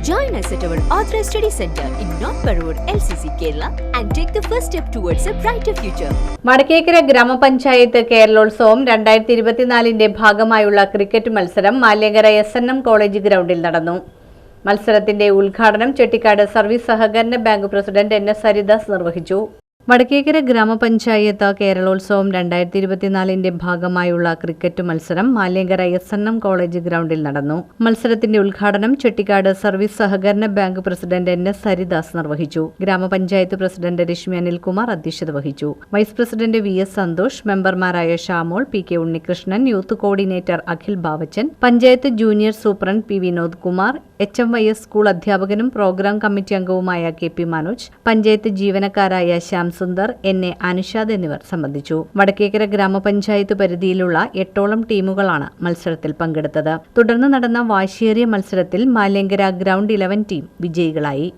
Join us at our Authorized Study Center in North Parur, LCC, Kerala, and take the first step towards a brighter future. മടക്കേക്കര ഗ്രാമപഞ്ചായത്ത് കേരളോത്സവം രണ്ടായിരത്തി ഇരുപത്തിനാലിന്റെ ഭാഗമായുള്ള cricket മത്സരം Maliankara S N M college ഗ്രൗണ്ടിൽ നടന്നു മത്സരത്തിന്റെ ഉദ്ഘാടനം ചെട്ടിക്കാട് സർവീസ് സഹകരണ bank president N S Haridas നിർവഹിച്ചു വടക്കേക്കര ഗ്രാമപഞ്ചായത്ത് കേരളോത്സവം രണ്ടായിരത്തി ഇരുപത്തിനാലിന്റെ ഭാഗമായുള്ള ക്രിക്കറ്റ് മത്സരം Maliankara S N M college ഗ്രൗണ്ടിൽ നടന്നു. മത്സരത്തിന്റെ ഉദ്ഘാടനം ചെട്ടിക്കാട് സർവീസ് സഹകരണ bank president N S Haridas നിർവഹിച്ചു. ഗ്രാമപഞ്ചായത്ത് പ്രസിഡന്റ് രശ്മി അനിൽകുമാർ അധ്യക്ഷത വഹിച്ചു. Vice president V S Santhosh മെമ്പർമാരായ Shamol P K Unnikrishnan youth coordinator Akhil Bavachan panchayat junior superintendent P Vinod Kumar H M Y S school അധ്യാപകനും programme committee അംഗവുമായ K P Manoj panchayat ജീവനക്കാരായ Shyam Sundar N A Anushad എന്നിവർ സംബന്ധിച്ചു. വടക്കേക്കര ഗ്രാമപഞ്ചായത്ത് പരിധിയിലുള്ള എട്ടോളം ടീമുകളാണ് മത്സരത്തിൽ പങ്കെടുത്തത്. തുടർന്ന് നടന്ന വാശിയേറിയ മത്സരത്തിൽ മാലേങ്കര ഗ്രൗണ്ട് ഇലവൻ ടീം വിജയികളായി.